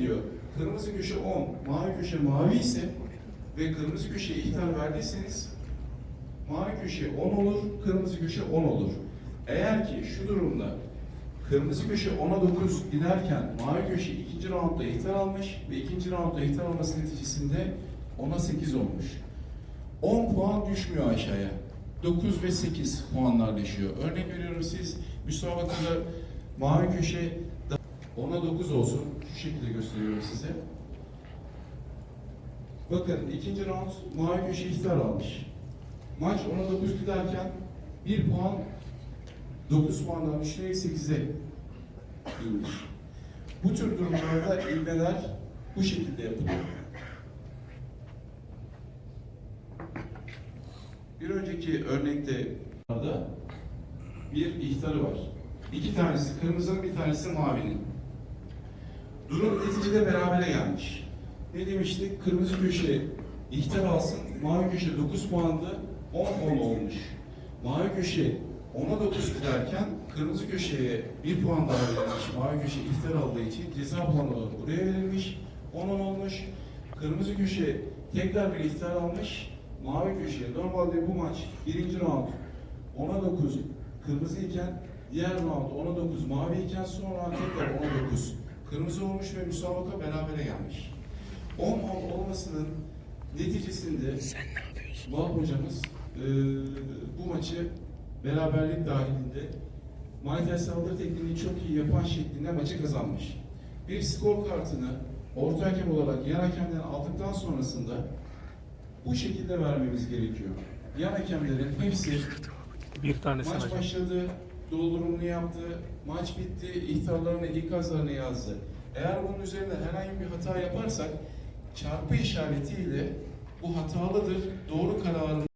Diyor kırmızı köşe 10, mavi köşe mavi ise ve kırmızı köşeye ihtar verdiyseniz mavi köşe 10 olur, kırmızı köşe 10 olur. Eğer ki şu durumda kırmızı köşe 10'a 9 giderken mavi köşe ikinci roundda ihtar almış ve ikinci roundda ihtar alması neticesinde 10'a 8 olmuş. 10 puan düşmüyor aşağıya. 9 ve 8 puanlar düşüyor. Örnek veriyorum siz müsabakada mavi köşe 10'a 9 olsun. Şu şekilde gösteriyorum size. Bakın ikinci round mavi köşe ihtar almış. Maç 10'a 9 giderken 1 puan 9 puandan düşerek 8'e inmiş. Bu tür durumlarda ilmeler bu şekilde yapılıyor. Bir önceki örnekte bir ihtarı var. İki tanesi kırmızının, bir tanesi mavinin. Durum neticede berabere gelmiş. Ne demiştik? Kırmızı köşe ihtar alsın, mavi köşe 9 puandı, 10-10 olmuş. Mavi köşe 10'a 9 giderken kırmızı köşeye 1 puan daha verilmiş. Mavi köşe ihtar aldığı için ceza puanı olarak buraya verilmiş. 10-10 olmuş. Kırmızı köşe tekrar bir ihtar almış. Mavi köşeye normalde bu maç birinci round 10'a 9 kırmızı iken diğer round 10'a 9 mavi iken sonra tekrar 10'a 9 kırmızı olmuş ve müsabaka berabere gelmiş. 10-10 olmasının neticesinde Sen ne yapıyorsun? Vahap hocamız eee, bu maçı beraberlik dahilinde Thai saldırı tekniğini çok iyi yapan şeklinde maçı kazanmış. Bir skor kartını orta hakem olarak yan hakemden aldıktan sonrasında bu şekilde vermemiz gerekiyor. Yan hakemlerin hepsi Bir tanesi maç başladı, doldurumunu yaptı, maç bitti, ihtarlarını, ikazlarını yazdı. Eğer bunun üzerinde herhangi bir hata yaparsak çarpı işaretiyle bu hatalıdır, doğru kararın